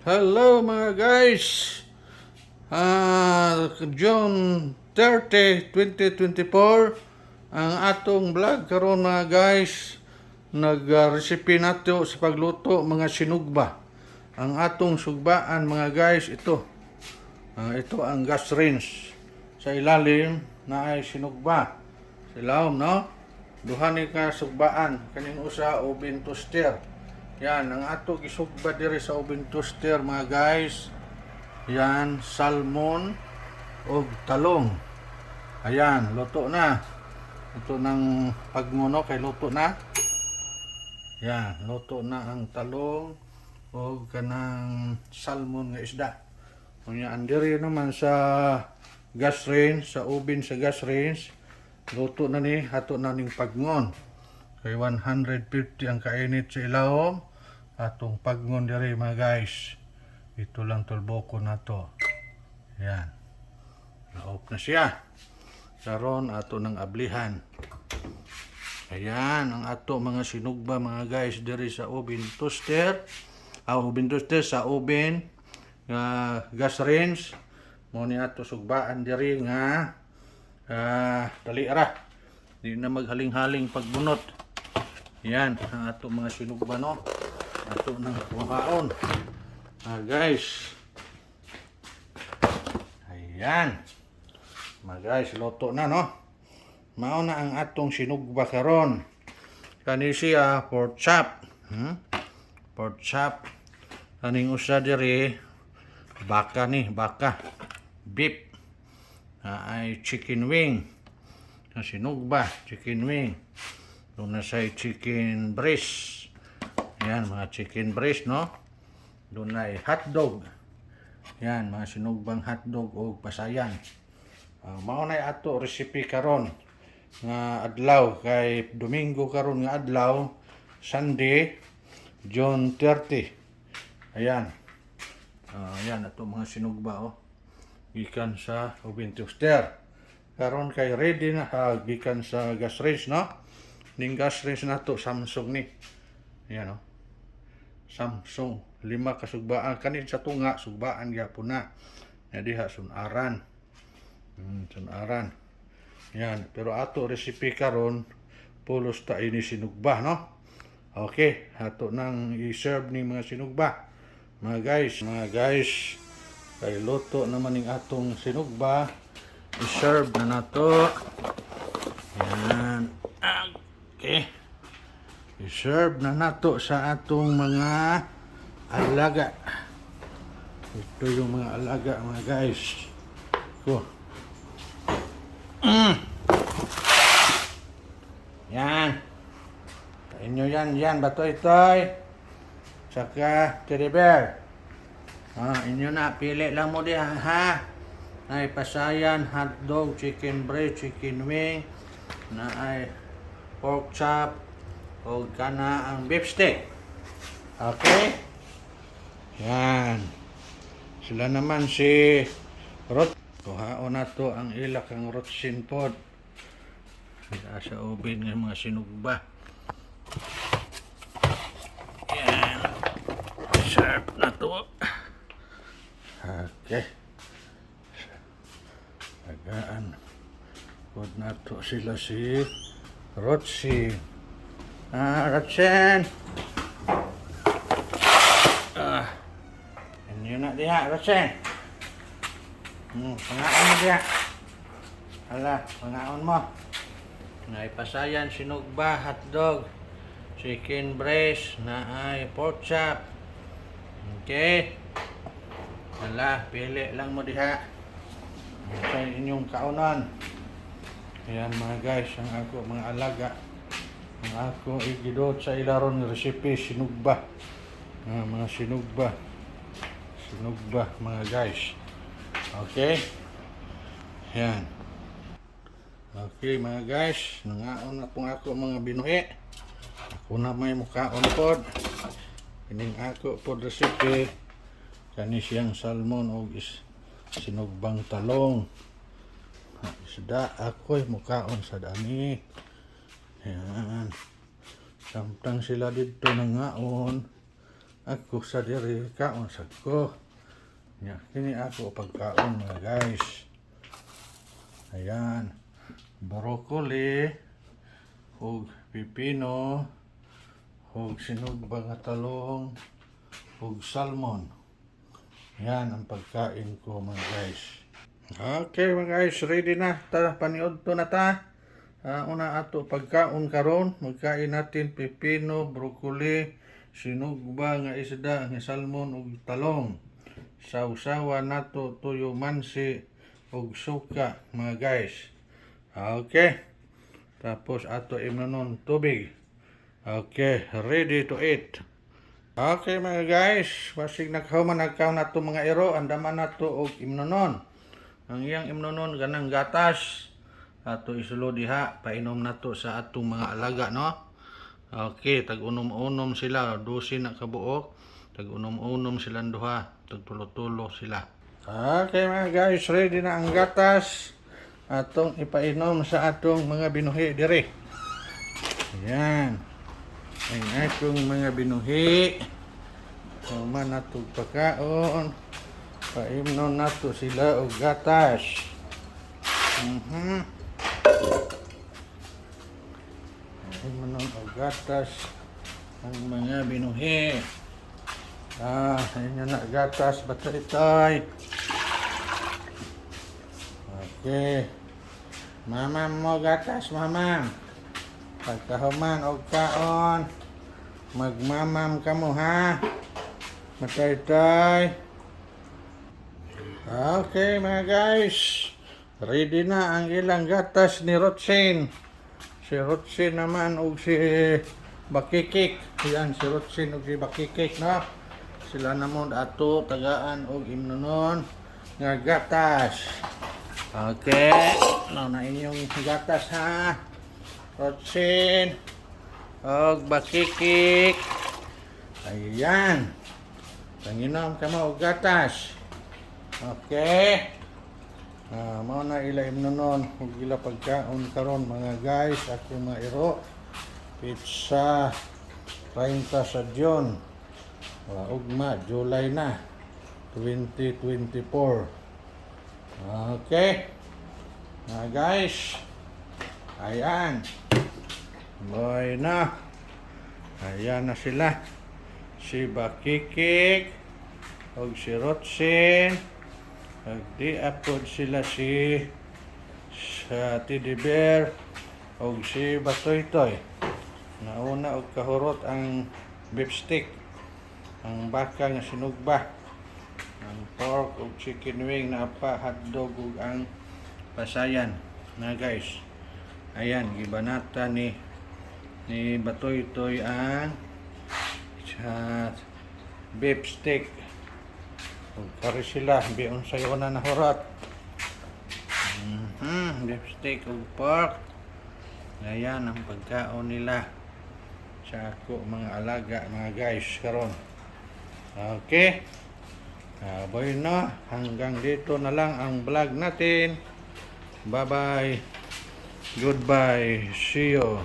Hello mga guys! Ah, June 30, 2024 ang atong vlog karon mga guys nag-recipe nato sa pagluto mga sinugba. Ang atong sugbaan mga guys ito. Ah, ito ang gas range. Sa ilalim na ay sinugba. Sa ilawom no? Duha ka sugbaan kaning usa oven toaster. Yan, ang ato gisugba diri sa oven toaster mga guys. Yan, salmon o talong. Ayan, luto na. Ito ng pagmuno kay luto na. Yan, luto na ang talong o kanang salmon nga isda. Kunya andiri naman sa gas range, sa oven sa gas range, luto na ni hato na ning pagngon. Kay 150 ang kainit sa ilawom. Atong pagngon diri mga guys. Ito lang tulboko na to. Yan. Naop na siya. Karon ato ng ablihan. Ayan, ang ato mga sinugba mga guys diri sa oven toaster. Ah, oven toaster sa oven nga gas range. Mo ni ato sugbaan diri nga ah, dali ra. Di na maghaling-haling pagbunot. Yan, ang ato mga sinugba no. Ato ng kuhaon. Ah, guys. Ayan. Mga guys, loto na no. Mao na ang atong sinugba karon. Kani siya pork chop. Hmm? Pork chop. Kaning usa diri baka ni, baka. Beef. Ah, ay chicken wing. Ang sinugba, chicken wing. Doon na sa chicken breast. Yan, mga chicken breast, no? Doon na hotdog. Yan, mga sinugbang hotdog o pasayan. Uh, mao na ato recipe karon nga adlaw kay Domingo karon nga adlaw Sunday June 30. Ayan. Ah, ayan ato mga sinugba oh. Gikan sa oven toaster. Karon kay ready na ha, gikan sa gas range no. Ning gas range na to Samsung ni. Ayan oh. Samsung lima ka sugbaan kanin sa tunga sugbaan gyapon na. Ya diha sunaran. Hmm, sunaran. Yan, pero ato recipe karon pulos ta ini sinugba no. Okay, ato nang i-serve ni mga sinugba. Mga guys, mga guys, kay luto naman ning atong sinugba. I-serve na nato. Yan. Okay. I-serve na nato sa atong mga alaga. Ito yung mga alaga mga guys. Ko. Mm. Yan. Sa inyo yan, yan, batoy toy. Saka teddy bear. Ah, inyo na, pili lang mo diha, ha? Ay pasayan, hotdog, chicken breast, chicken wing, na ay pork chop, o kana ang beef. Okay? Yan. Sila naman si Rot. Kuhaon na to ang ilak ang Rotsin pod. Sila sa ubin ng mga sinugba. Yan. Sharp na to. Okay. Tagaan. Pod na to sila si Rotsin. Ah, Rotsin. Ah. Ano na diha, Rotsin? Hmm, pangaon mo diha. Hala, pangaon mo. Ngay pasayan, sinugba, hotdog, chicken breast, na ay pork chop. Okay. Hala, pili lang mo diha. Sa inyong kaunan. Ayan mga guys, ang ako, mga alaga. Ang ako igidot sa ilaron recipe, sinugba. Ah, mga sinugba. Sinugba, mga guys. Okay? Yan. Okay, mga guys. Nangaon na pong ako mga binuhi. Ako na may mukhaon pod. Kining ako pod recipe. Kani siyang salmon o is sinugbang talong. Isda ako'y mukhaon sa dami. Yan. Samtang sila dito nangaon. Ako sa diri kaon sa ko. Nya, kini ako pagkaon mga guys. Ayan. Broccoli, ug pipino, ug sinugba nga talong, ug salmon. Yan ang pagkain ko mga guys. Okay mga guys, ready na. Tara, paniod to na ta. Ah, una ato pagkaon karon, magkain natin pipino, broccoli, sinugba nga isda, nga salmon ug talong. Sausawa nato tuyo mansi ug suka mga guys. Okay. Tapos ato imnonon tubig. Okay, ready to eat. Okay mga guys, basig naghuman nagkaw na to mga iro, andaman na to og imnonon. Ang iyang imnonon ganang gatas. Ato isulo diha, painom na to sa atong mga alaga, no? Okay, tag-unom-unom sila, dosi na kabuok. Tag-unom-unom silang duha, tagtulo-tulo sila. Okay mga guys, ready na ang gatas. Atong ipainom sa atong mga binuhi dire. Ayan. Ang atong mga binuhi. Human na itong pagkaon. Paimnon na sila og gatas. Mhm. Paimnon og gatas ang mga binuhi. Ah, ayun na gatas batay Okay. Mama mo gatas, mama. Pagkahuman og kaon. Magmamam ka mo ha. Matay-tay. Okay mga guys. Ready na ang ilang gatas ni Rotsin. Si Rotsin naman og si Bakikik. Yan si Rotsin og si Bakikik no. Sila namon ato tagaan og imnonon nga gatas. Okay. Now na inyong gatas ha. Rotsin. Og Bakikik. Ayan. Panginom ka mo gatas. Okay. Ah, mao na ila imnonon ug ila pagkaon karon mga guys ako mga iro. Pizza 30 sa June. Wa ugma July na 2024. Okay. Mga guys. Ayan. Boy na. Ayan na sila. Si Bakikik. Og si Rotsin. Og di apod sila si sa Teddy Bear. Og si Batoy-Toy. Nauna og kahurot ang beef stick. Ang baka nga sinugba. Ang pork ug chicken wing na pa hotdog ug ang pasayan na guys. Ayan, gibanata ni ni Batoy Toy ang sa beef stick. Ug kari sila biyon sa na nahurot. Mhm, beef stick ug pork. Ayan ang pagkaon nila sa ako mga alaga mga guys karon. Okay. Ah, boy no, hanggang dito na lang ang vlog natin. Bye-bye. Goodbye. See you.